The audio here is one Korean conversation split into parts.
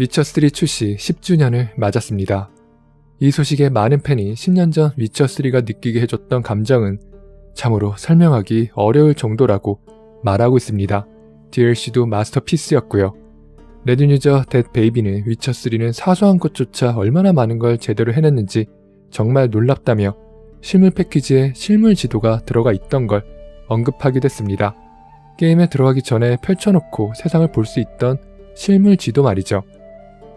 위쳐3 출시 10주년을 맞았습니다. 이 소식에 많은 팬이 10년 전 위쳐3가 느끼게 해줬던 감정은 참으로 설명하기 어려울 정도라고 말하고 있습니다. DLC도 마스터피스였고요. 레드 유저 뎃 베이비는 위쳐3는 사소한 것조차 얼마나 많은 걸 제대로 해냈는지 정말 놀랍다며 실물 패키지에 실물 지도가 들어가 있던 걸 언급하기도 했습니다. 게임에 들어가기 전에 펼쳐놓고 세상을 볼 수 있던 실물 지도 말이죠.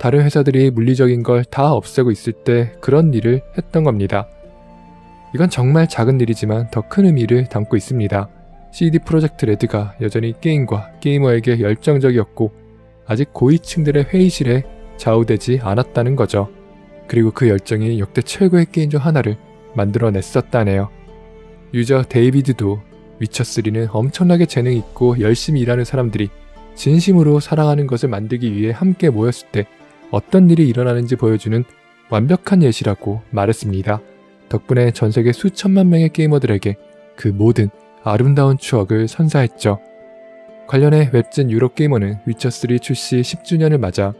다른 회사들이 물리적인 걸 다 없애고 있을 때 그런 일을 했던 겁니다. 이건 정말 작은 일이지만 더 큰 의미를 담고 있습니다. CD 프로젝트 레드가 여전히 게임과 게이머에게 열정적이었고 아직 고위층들의 회의실에 좌우되지 않았다는 거죠. 그리고 그 열정이 역대 최고의 게임 중 하나를 만들어냈었다네요. 유저 데이비드도 위쳐3는 엄청나게 재능 있고 열심히 일하는 사람들이 진심으로 사랑하는 것을 만들기 위해 함께 모였을 때 어떤 일이 일어나는지 보여주는 완벽한 예시라고 말했습니다. 덕분에 전 세계 수천만 명의 게이머들에게 그 모든 아름다운 추억을 선사했죠. 관련해 웹진 유럽게이머는 위쳐3 출시 10주년을 맞아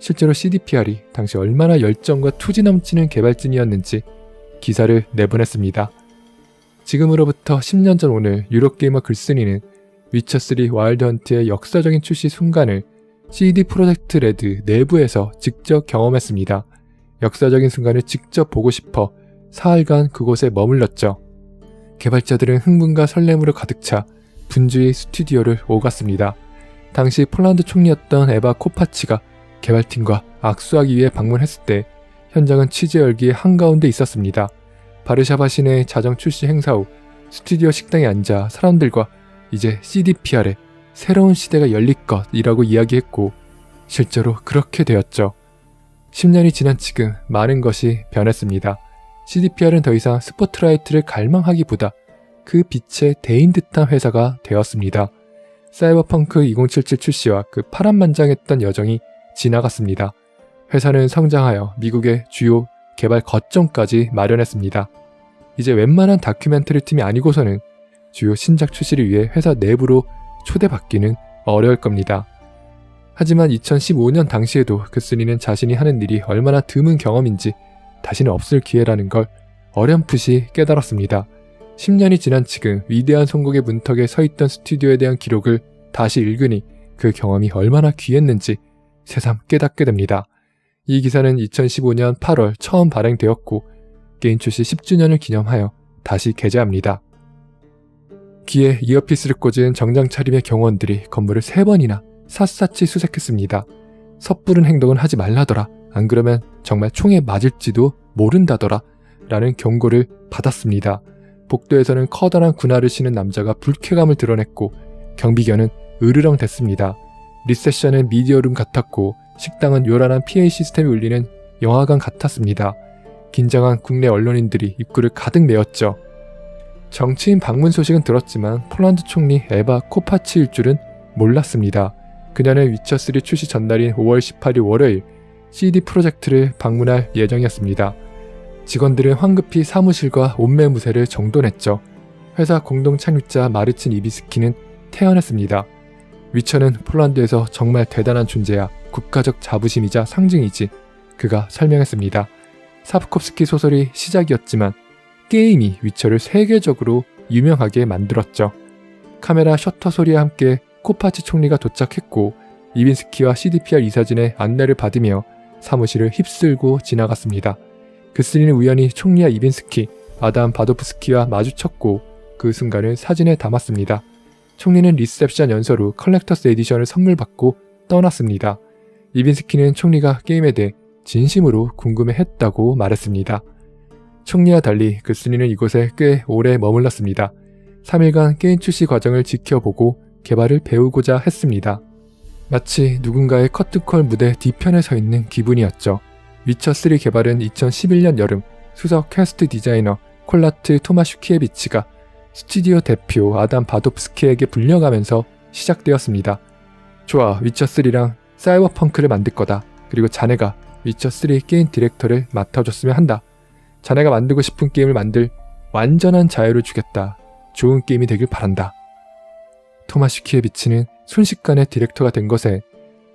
실제로 CDPR이 당시 얼마나 열정과 투지 넘치는 개발진이었는지 기사를 내보냈습니다. 지금으로부터 10년 전 오늘 유럽게이머 글쓴이는 위쳐3 와일드 헌트의 역사적인 출시 순간을 CD 프로젝트 레드 내부에서 직접 경험했습니다. 역사적인 순간을 직접 보고 싶어 사흘간 그곳에 머물렀죠. 개발자들은 흥분과 설렘으로 가득 차 분주히 스튜디오를 오갔습니다. 당시 폴란드 총리였던 에바 코파치가 개발팀과 악수하기 위해 방문했을 때 현장은 취재 열기의 한가운데 있었습니다. 바르샤바 시내 자정 출시 행사 후 스튜디오 식당에 앉아 사람들과 이제 CDPR의 새로운 시대가 열릴 것이라고 이야기했고 실제로 그렇게 되었죠. 10년이 지난 지금 많은 것이 변했습니다. CDPR은 더 이상 스포트라이트를 갈망하기보다 그 빛에 대인 듯한 회사가 되었습니다. 사이버펑크 2077 출시와 그 파란만장했던 여정이 지나갔습니다. 회사는 성장하여 미국의 주요 개발 거점까지 마련했습니다. 이제 웬만한 다큐멘터리 팀이 아니고서는 주요 신작 출시를 위해 회사 내부로 초대받기는 어려울 겁니다. 하지만 2015년 당시에도 그스니는 자신이 하는 일이 얼마나 드문 경험인지 다시는 없을 기회라는 걸 어렴풋이 깨달았습니다. 10년이 지난 지금 위대한 선곡의 문턱에 서 있던 스튜디오에 대한 기록을 다시 읽으니 그 경험이 얼마나 귀했는지 새삼 깨닫게 됩니다. 이 기사는 2015년 8월 처음 발행되었고 게임 출시 10주년을 기념하여 다시 게재합니다. 귀에 이어피스를 꽂은 정장 차림의 경호원들이 건물을 3번이나 샅샅이 수색했습니다. 섣부른 행동은 하지 말라더라. 안 그러면 정말 총에 맞을지도 모른다더라. 라는 경고를 받았습니다. 복도에서는 커다란 군화를 신은 남자가 불쾌감을 드러냈고 경비견은 으르렁 됐습니다. 리세션은 미디어룸 같았고 식당은 요란한 PA 시스템이 울리는 영화관 같았습니다. 긴장한 국내 언론인들이 입구를 가득 메웠죠. 정치인 방문 소식은 들었지만 폴란드 총리 에바 코파치일 줄은 몰랐습니다. 그녀는 위쳐3 출시 전날인 5월 18일 월요일 CD 프로젝트를 방문할 예정이었습니다. 직원들은 황급히 사무실과 옷매무새를 정돈했죠. 회사 공동 창립자 마르친 이비스키는 태어났습니다. 위쳐는 폴란드에서 정말 대단한 존재야 국가적 자부심이자 상징이지 그가 설명했습니다. 사프콥스키 소설이 시작이었지만 게임이 위쳐를 세계적으로 유명하게 만들었죠. 카메라 셔터 소리와 함께 코파치 총리가 도착했고 이빈스키와 CDPR 이사진의 안내를 받으며 사무실을 휩쓸고 지나갔습니다. 그스리는 우연히 총리와 이빈스키, 아담 바도프스키와 마주쳤고 그 순간을 사진에 담았습니다. 총리는 리셉션 연설 후 컬렉터스 에디션을 선물 받고 떠났습니다. 이빈스키는 총리가 게임에 대해 진심으로 궁금해했다고 말했습니다. 총리와 달리 그스니는 이곳에 꽤 오래 머물렀습니다. 3일간 게임 출시 과정을 지켜보고 개발을 배우고자 했습니다. 마치 누군가의 커트콜 무대 뒤편에 서 있는 기분이었죠. 위쳐3 개발은 2011년 여름 수석 퀘스트 디자이너 콜라트 토마슈키에비치가 스튜디오 대표 아담 바도프스키에게 불려가면서 시작되었습니다. 좋아, 위쳐3랑 사이버펑크를 만들 거다. 그리고 자네가 위쳐3 게임 디렉터를 맡아줬으면 한다. 자네가 만들고 싶은 게임을 만들 완전한 자유를 주겠다. 좋은 게임이 되길 바란다. 토마시 키에비치는 순식간에 디렉터가 된 것에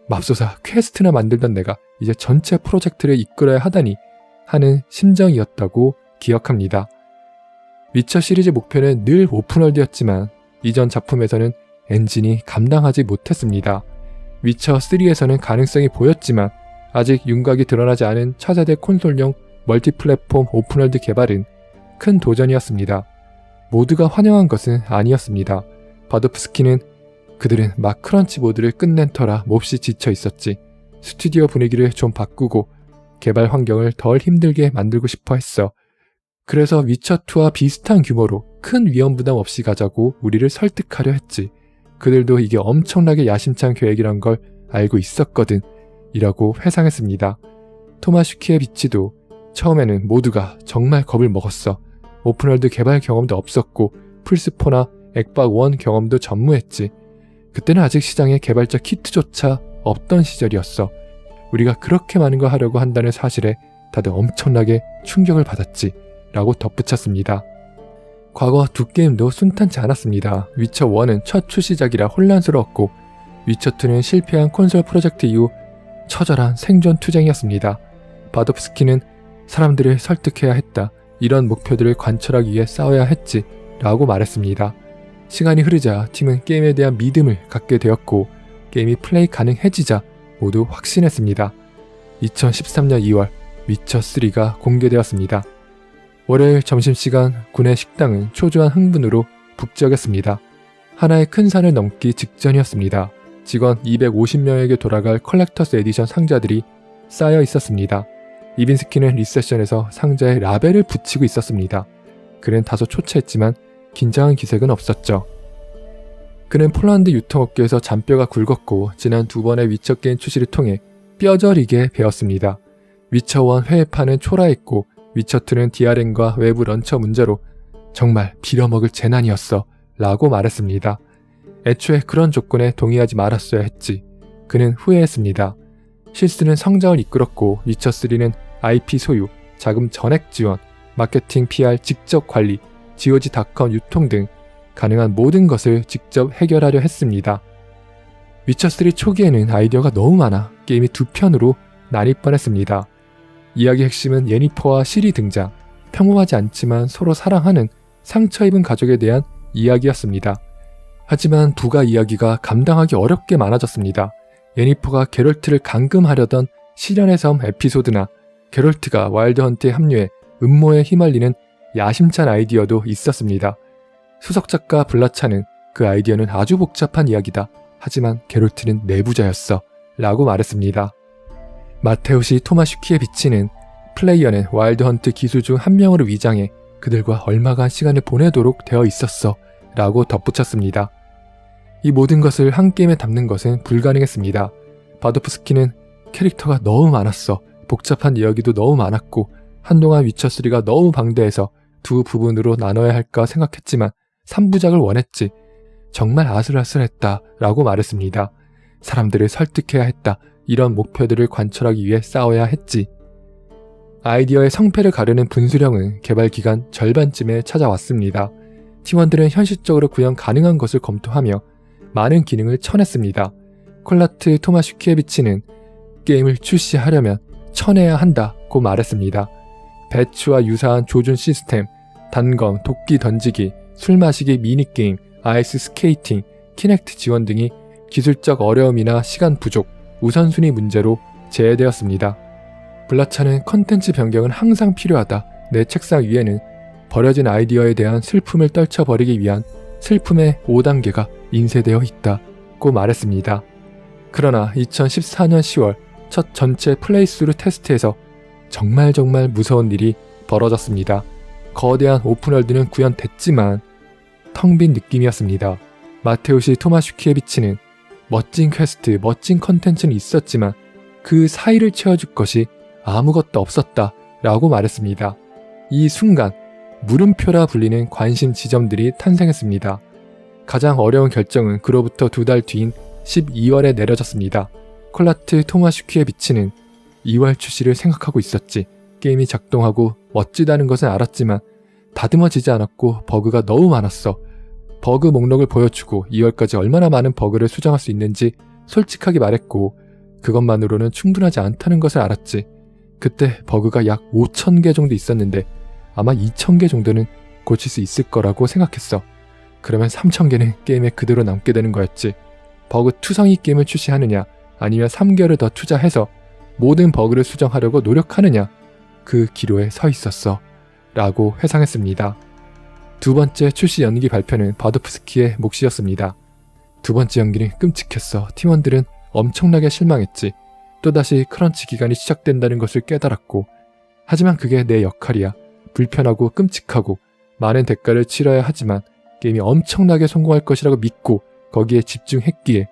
맙소사 퀘스트나 만들던 내가 이제 전체 프로젝트를 이끌어야 하다니 하는 심정이었다고 기억합니다. 위쳐 시리즈 목표는 늘 오픈월드였지만 이전 작품에서는 엔진이 감당하지 못했습니다. 위쳐 3에서는 가능성이 보였지만 아직 윤곽이 드러나지 않은 차세대 콘솔용 멀티 플랫폼 오픈월드 개발은 큰 도전이었습니다. 모두가 환영한 것은 아니었습니다. 바도프스키는 그들은 막 크런치 모드를 끝낸 터라 몹시 지쳐 있었지. 스튜디오 분위기를 좀 바꾸고 개발 환경을 덜 힘들게 만들고 싶어 했어. 그래서 위쳐2와 비슷한 규모로 큰 위험 부담 없이 가자고 우리를 설득하려 했지. 그들도 이게 엄청나게 야심찬 계획이란 걸 알고 있었거든. 이라고 회상했습니다. 토마슈키의 비치도 처음에는 모두가 정말 겁을 먹었어. 오픈월드 개발 경험도 없었고 플스4나 엑박1 경험도 전무했지. 그때는 아직 시장에 개발자 키트조차 없던 시절이었어. 우리가 그렇게 많은 걸 하려고 한다는 사실에 다들 엄청나게 충격을 받았지. 라고 덧붙였습니다. 과거 두 게임도 순탄치 않았습니다. 위쳐1은 첫 출시작이라 혼란스러웠고, 위쳐2는 실패한 콘솔 프로젝트 이후 처절한 생존 투쟁이었습니다. 바도프스키는 사람들을 설득해야 했다. 이런 목표들을 관철하기 위해 싸워야 했지. 라고 말했습니다. 시간이 흐르자 팀은 게임에 대한 믿음을 갖게 되었고 게임이 플레이 가능해지자 모두 확신했습니다. 2013년 2월 위쳐3가 공개되었습니다. 월요일 점심시간 군의 식당은 초조한 흥분으로 북적였습니다. 하나의 큰 산을 넘기 직전이었습니다. 직원 250명에게 돌아갈 컬렉터스 에디션 상자들이 쌓여 있었습니다. 이빈스키는 리세션에서 상자에 라벨을 붙이고 있었습니다. 그는 다소 초췌했지만 긴장한 기색은 없었죠. 그는 폴란드 유통업계에서 잔뼈가 굵었고 지난 두 번의 위쳐 게임 출시를 통해 뼈저리게 배웠습니다. 위쳐1 회회판은 초라했고 위쳐2는 DRM과 외부 런처 문제로 정말 빌어먹을 재난이었어 라고 말했습니다. 애초에 그런 조건에 동의하지 말았어야 했지. 그는 후회했습니다. 실스는 성장을 이끌었고 위쳐3는 IP 소유, 자금 전액 지원, 마케팅 PR 직접 관리, GOG.com 유통 등 가능한 모든 것을 직접 해결하려 했습니다. 위쳐3 초기에는 아이디어가 너무 많아 게임이 두 편으로 나뉠 뻔했습니다. 이야기 핵심은 예니퍼와 실이 등장, 평범하지 않지만 서로 사랑하는 상처 입은 가족에 대한 이야기였습니다. 하지만 부가 이야기가 감당하기 어렵게 많아졌습니다. 예니퍼가 게롤트를 감금하려던 시련의 섬 에피소드나 게롤트가 와일드 헌트에 합류해 음모에 휘말리는 야심찬 아이디어도 있었습니다. 수석 작가 블라차는 그 아이디어는 아주 복잡한 이야기다. 하지만 게롤트는 내부자였어. 라고 말했습니다. 마테우시 토마슈키의 비치는 플레이어는 와일드 헌트 기술 중한 명으로 위장해 그들과 얼마간 시간을 보내도록 되어 있었어. 라고 덧붙였습니다. 이 모든 것을 한 게임에 담는 것은 불가능했습니다. 바도프스키는 캐릭터가 너무 많았어. 복잡한 이야기도 너무 많았고 한동안 위쳐3가 너무 방대해서 두 부분으로 나눠야 할까 생각했지만 3부작을 원했지. 정말 아슬아슬했다 라고 말했습니다. 사람들을 설득해야 했다. 이런 목표들을 관철하기 위해 싸워야 했지. 아이디어의 성패를 가르는 분수령은 개발 기간 절반쯤에 찾아왔습니다. 팀원들은 현실적으로 구현 가능한 것을 검토하며 많은 기능을 쳐냈습니다. 콜라트 토마슈키에비치는 게임을 출시하려면 쳐내야 한다고 말했습니다. 배추와 유사한 조준 시스템, 단검, 도끼 던지기, 술 마시기 미니게임, 아이스 스케이팅, 키넥트 지원 등이 기술적 어려움이나 시간 부족, 우선순위 문제로 제외되었습니다. 블라차는 컨텐츠 변경은 항상 필요하다. 내 책상 위에는 버려진 아이디어에 대한 슬픔을 떨쳐버리기 위한 슬픔의 5단계가 인쇄되어 있다고 말했습니다. 그러나 2014년 10월 첫 전체 플레이스루 테스트에서 정말 정말 무서운 일이 벌어졌습니다. 거대한 오픈월드는 구현됐지만 텅 빈 느낌이었습니다. 마테우시 토마슈키에 비치는 멋진 퀘스트, 멋진 컨텐츠는 있었지만 그 사이를 채워줄 것이 아무것도 없었다 라고 말했습니다. 이 순간 물음표라 불리는 관심 지점들이 탄생했습니다. 가장 어려운 결정은 그로부터 두 달 뒤인 12월에 내려졌습니다. 콜라트 토마슈키에 비치는 2월 출시를 생각하고 있었지. 게임이 작동하고 멋지다는 것은 알았지만 다듬어지지 않았고 버그가 너무 많았어. 버그 목록을 보여주고 2월까지 얼마나 많은 버그를 수정할 수 있는지 솔직하게 말했고 그것만으로는 충분하지 않다는 것을 알았지. 그때 버그가 약 5,000개 정도 있었는데 아마 2,000개 정도는 고칠 수 있을 거라고 생각했어. 그러면 3,000개는 게임에 그대로 남게 되는 거였지. 버그 투성이 게임을 출시하느냐, 아니면 3개월을 더 투자해서 모든 버그를 수정하려고 노력하느냐, 그 기로에 서 있었어. 라고 회상했습니다. 두 번째 출시 연기 발표는 바도프스키의 몫이었습니다. 두 번째 연기는 끔찍했어. 팀원들은 엄청나게 실망했지. 또다시 크런치 기간이 시작된다는 것을 깨달았고, 하지만 그게 내 역할이야. 불편하고 끔찍하고 많은 대가를 치러야 하지만 게임이 엄청나게 성공할 것이라고 믿고 거기에 집중했기에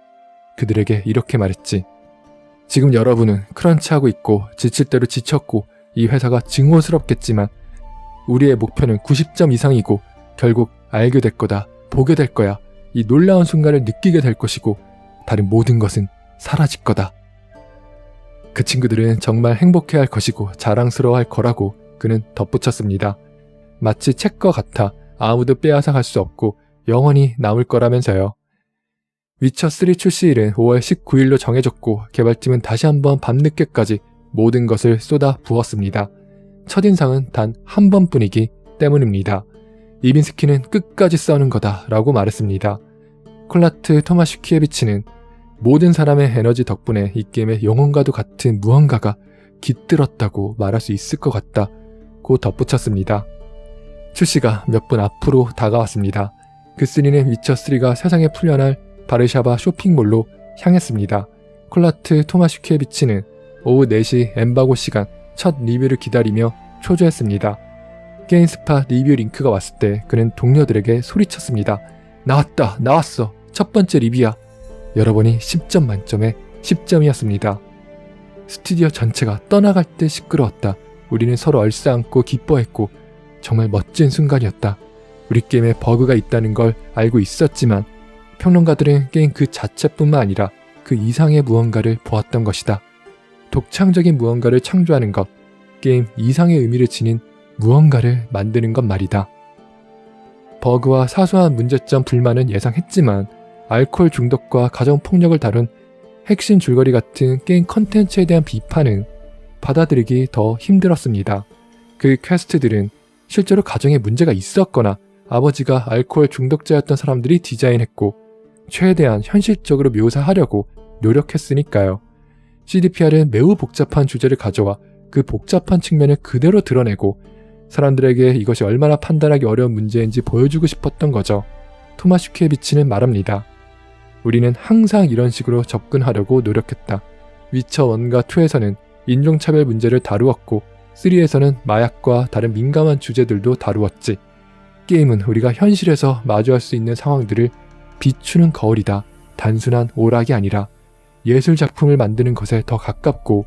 그들에게 이렇게 말했지. 지금 여러분은 크런치하고 있고 지칠 대로 지쳤고 이 회사가 증오스럽겠지만 우리의 목표는 90점 이상이고 결국 알게 될 거다, 보게 될 거야. 이 놀라운 순간을 느끼게 될 것이고 다른 모든 것은 사라질 거다. 그 친구들은 정말 행복해 할 것이고 자랑스러워 할 거라고 그는 덧붙였습니다. 마치 책과 같아 아무도 빼앗아 갈 수 없고 영원히 남을 거라면서요. 위쳐3 출시일은 5월 19일로 정해졌고 개발팀은 다시 한번 밤늦게까지 모든 것을 쏟아 부었습니다. 첫인상은 단 한 번뿐이기 때문입니다. 이빈스키는 끝까지 싸우는 거다 라고 말했습니다. 콜라트 토마슈 키에비치는 모든 사람의 에너지 덕분에 이 게임의 영혼과도 같은 무언가가 깃들었다고 말할 수 있을 것 같다 고 덧붙였습니다. 출시가 몇 분 앞으로 다가왔습니다. 그3는 위쳐3가 세상에 풀려날 바르샤바 쇼핑몰로 향했습니다. 콜라트 토마슈키에 비치는 오후 4시 엠바고 시간 첫 리뷰를 기다리며 초조했습니다. 게임스파 리뷰 링크가 왔을 때 그는 동료들에게 소리쳤습니다. 나왔다, 나왔어. 첫 번째 리뷰야. 여러분이 10점 만점에 10점이었습니다. 스튜디오 전체가 떠나갈 때 시끄러웠다. 우리는 서로 얼싸안고 기뻐했고 정말 멋진 순간이었다. 우리 게임에 버그가 있다는 걸 알고 있었지만 평론가들은 게임 그 자체뿐만 아니라 그 이상의 무언가를 보았던 것이다. 독창적인 무언가를 창조하는 것, 게임 이상의 의미를 지닌 무언가를 만드는 것 말이다. 버그와 사소한 문제점 불만은 예상했지만 알코올 중독과 가정폭력을 다룬 핵심 줄거리 같은 게임 컨텐츠에 대한 비판은 받아들이기 더 힘들었습니다. 그 퀘스트들은 실제로 가정에 문제가 있었거나 아버지가 알코올 중독자였던 사람들이 디자인했고 최대한 현실적으로 묘사하려고 노력했으니까요. CDPR은 매우 복잡한 주제를 가져와 그 복잡한 측면을 그대로 드러내고 사람들에게 이것이 얼마나 판단하기 어려운 문제인지 보여주고 싶었던 거죠. 토마슈 키에비치는 말합니다. 우리는 항상 이런 식으로 접근하려고 노력했다. 위쳐 1과 2에서는 인종차별 문제를 다루었고 3에서는 마약과 다른 민감한 주제들도 다루었지. 게임은 우리가 현실에서 마주할 수 있는 상황들을 비추는 거울이다. 단순한 오락이 아니라 예술 작품을 만드는 것에 더 가깝고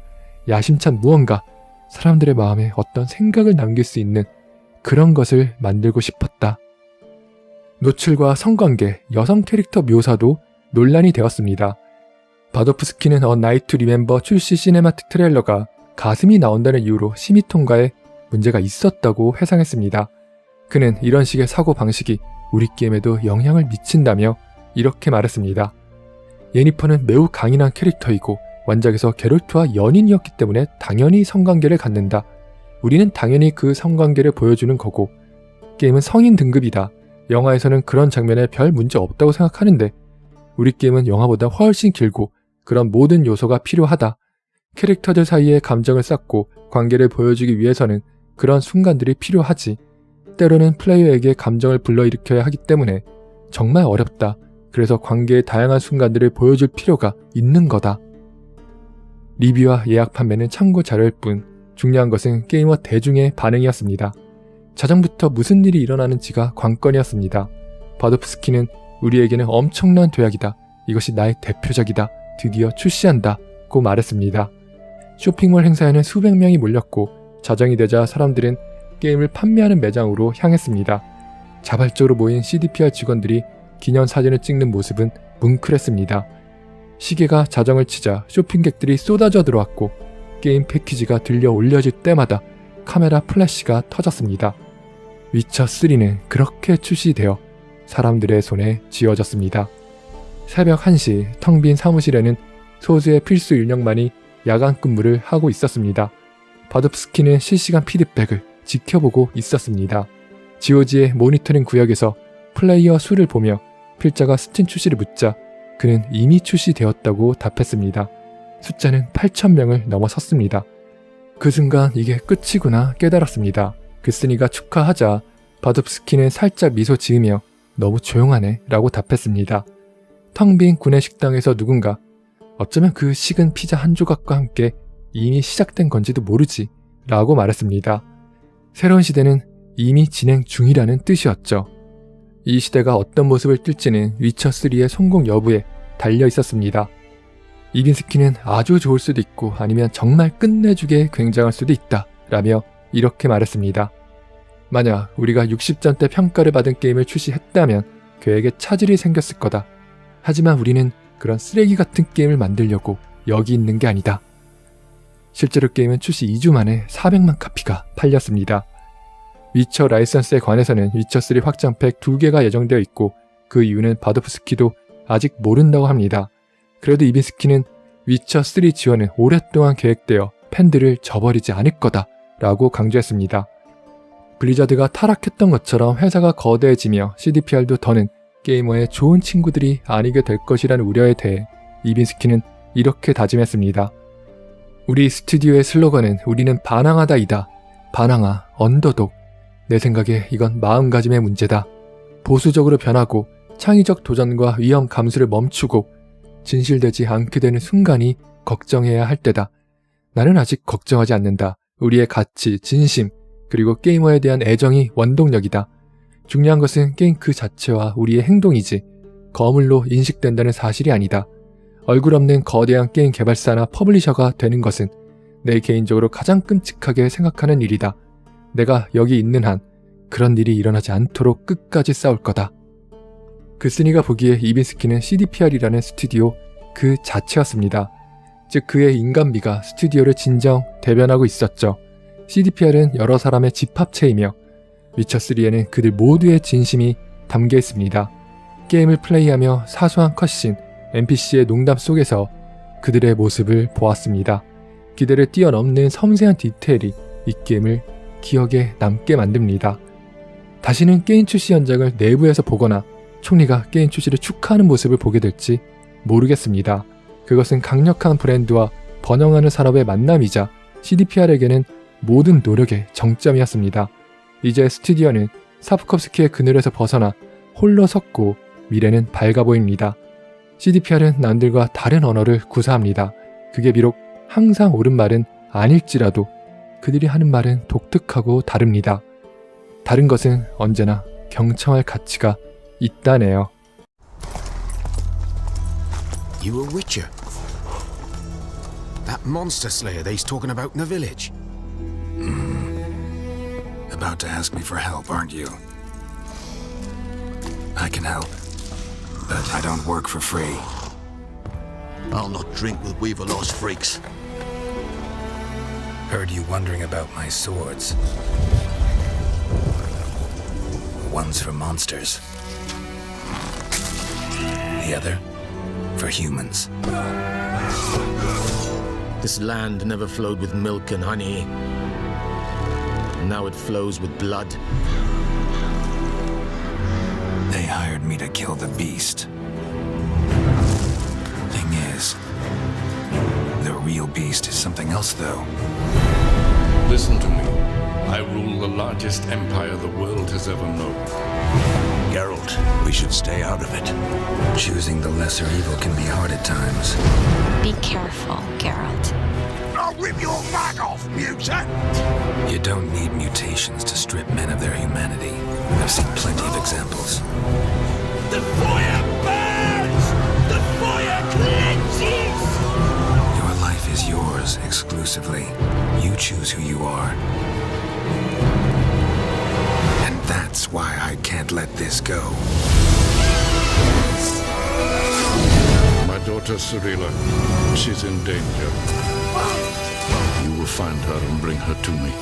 야심찬 무언가 사람들의 마음에 어떤 생각을 남길 수 있는 그런 것을 만들고 싶었다. 노출과 성관계, 여성 캐릭터 묘사도 논란이 되었습니다. 바도프스키는 어 나이트 투 리멤버 출시 시네마틱 트레일러가 가슴이 나온다는 이유로 심의 통과에 문제가 있었다고 회상했습니다. 그는 이런 식의 사고 방식이 우리 게임에도 영향을 미친다며 이렇게 말했습니다. 예니퍼는 매우 강인한 캐릭터이고 원작에서 게롤트와 연인이었기 때문에 당연히 성관계를 갖는다. 우리는 당연히 그 성관계를 보여주는 거고 게임은 성인 등급이다. 영화에서는 그런 장면에 별 문제 없다고 생각하는데 우리 게임은 영화보다 훨씬 길고 그런 모든 요소가 필요하다. 캐릭터들 사이에 감정을 쌓고 관계를 보여주기 위해서는 그런 순간들이 필요하지. 때로는 플레이어에게 감정을 불러일으켜야 하기 때문에 정말 어렵다. 그래서 관계의 다양한 순간들을 보여줄 필요가 있는 거다. 리뷰와 예약 판매는 참고 자료일 뿐 중요한 것은 게이머 대중의 반응이었습니다. 자정부터 무슨 일이 일어나는지가 관건이었습니다. 바도프스키는 우리에게는 엄청난 도약이다. 이것이 나의 대표작이다. 드디어 출시한다. 고 말했습니다. 쇼핑몰 행사에는 수백 명이 몰렸고 자정이 되자 사람들은 게임을 판매하는 매장으로 향했습니다. 자발적으로 모인 CDPR 직원들이 기념 사진을 찍는 모습은 뭉클했습니다. 시계가 자정을 치자 쇼핑객들이 쏟아져 들어왔고 게임 패키지가 들려 올려질 때마다 카메라 플래시가 터졌습니다. 위쳐 3는 그렇게 출시되어 사람들의 손에 쥐어졌습니다. 새벽 1시 텅 빈 사무실에는 소수의 필수 인력만이 야간 근무를 하고 있었습니다. 바둑스키는 실시간 피드백을 지켜보고 있었습니다. GOG의 모니터링 구역에서 플레이어 수를 보며 필자가 스팀 출시를 묻자 그는 이미 출시되었다고 답했습니다. 숫자는 8,000명을 넘어섰습니다. 그 순간 이게 끝이구나 깨달았습니다. 그스니가 축하하자 바둑스키는 살짝 미소 지으며 너무 조용하네 라고 답했습니다. 텅 빈 구내 식당에서 누군가 어쩌면 그 식은 피자 한 조각과 함께 이미 시작된 건지도 모르지 라고 말했습니다. 새로운 시대는 이미 진행 중이라는 뜻이었죠. 이 시대가 어떤 모습을 띨지는 위쳐3의 성공 여부에 달려 있었습니다. 이빈스키는 아주 좋을 수도 있고 아니면 정말 끝내주게 굉장할 수도 있다 라며 이렇게 말했습니다. 만약 우리가 60점대 평가를 받은 게임을 출시했다면 그에게 차질이 생겼을 거다. 하지만 우리는 그런 쓰레기 같은 게임을 만들려고 여기 있는 게 아니다. 실제로 게임은 출시 2주 만에 400만 카피가 팔렸습니다. 위쳐 라이선스에 관해서는 위쳐3 확장팩 2개가 예정되어 있고 그 이유는 바도프스키도 아직 모른다고 합니다. 그래도 이빈스키는 위쳐3 지원은 오랫동안 계획되어 팬들을 저버리지 않을 거다 라고 강조했습니다. 블리자드가 타락했던 것처럼 회사가 거대해지며 CDPR도 더는 게이머의 좋은 친구들이 아니게 될 것이라는 우려에 대해 이빈스키는 이렇게 다짐했습니다. 우리 스튜디오의 슬로건은 우리는 반항하다이다. 반항아, 언더독. 내 생각에 이건 마음가짐의 문제다. 보수적으로 변하고 창의적 도전과 위험 감수를 멈추고 진실되지 않게 되는 순간이 걱정해야 할 때다. 나는 아직 걱정하지 않는다. 우리의 가치, 진심, 그리고 게이머에 대한 애정이 원동력이다. 중요한 것은 게임 그 자체와 우리의 행동이지 거물로 인식된다는 사실이 아니다. 얼굴 없는 거대한 게임 개발사나 퍼블리셔가 되는 것은 내 개인적으로 가장 끔찍하게 생각하는 일이다. 내가 여기 있는 한 그런 일이 일어나지 않도록 끝까지 싸울 거다. 그스니가 보기에 이빈스키는 CDPR이라는 스튜디오 그 자체였습니다. 즉 그의 인간미가 스튜디오를 진정 대변하고 있었죠. CDPR은 여러 사람의 집합체이며 위쳐3에는 그들 모두의 진심이 담겨 있습니다. 게임을 플레이하며 사소한 컷신, NPC의 농담 속에서 그들의 모습을 보았습니다. 기대를 뛰어넘는 섬세한 디테일이 이 게임을 기억에 남게 만듭니다. 다시는 게임 출시 현장을 내부에서 보거나 총리가 게임 출시를 축하하는 모습을 보게 될지 모르겠습니다. 그것은 강력한 브랜드와 번영하는 산업의 만남이자 CDPR에게는 모든 노력의 정점이었습니다. 이제 스튜디오는 사프컵스키의 그늘에서 벗어나 홀로 섰고 미래는 밝아 보입니다. CDPR은 남들과 다른 언어를 구사합니다. 그게 비록 항상 옳은 말은 아닐지라도 그들이 하는 말은 독특하고 다릅니다. 다른 것은 언제나 경청할 가치가 있다네요. You a witcher? That monster slayer they's talking about in the village? About to ask me for help, aren't you? I can help, but I don't work for free. I'll not drink with Weaver Lost freaks. Heard you wondering about my swords. One's for monsters. The other for humans. This land never flowed with milk and honey. Now it flows with blood. They hired me to kill the beast. Thing is, the real beast is something else, though. Listen to me. I rule the largest empire the world has ever known. Geralt, we should stay out of it. Choosing the lesser evil can be hard at times. Be careful, Geralt. I'll rip your back off, mutant! You don't need mutations to strip men of their humanity. I've seen plenty of examples. The fire burns! The fire cleanses! Your life is yours exclusively. You choose who you are. And that's why I can't let this go. My daughter Cyrilla, she's in danger. Oh, will find her and bring her to me.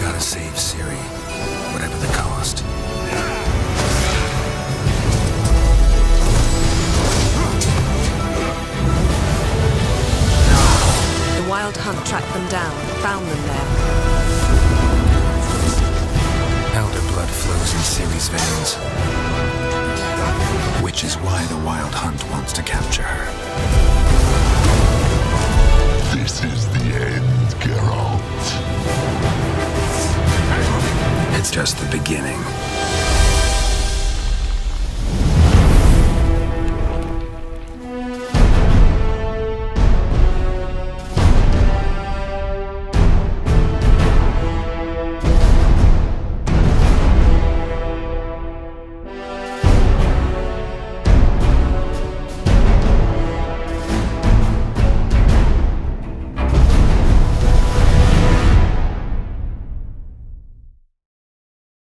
Gotta save Siri, whatever the cost. The Wild Hunt tracked them down, found them there. Elder blood flows in Siri's veins, which is why the Wild Hunt wants to capture her.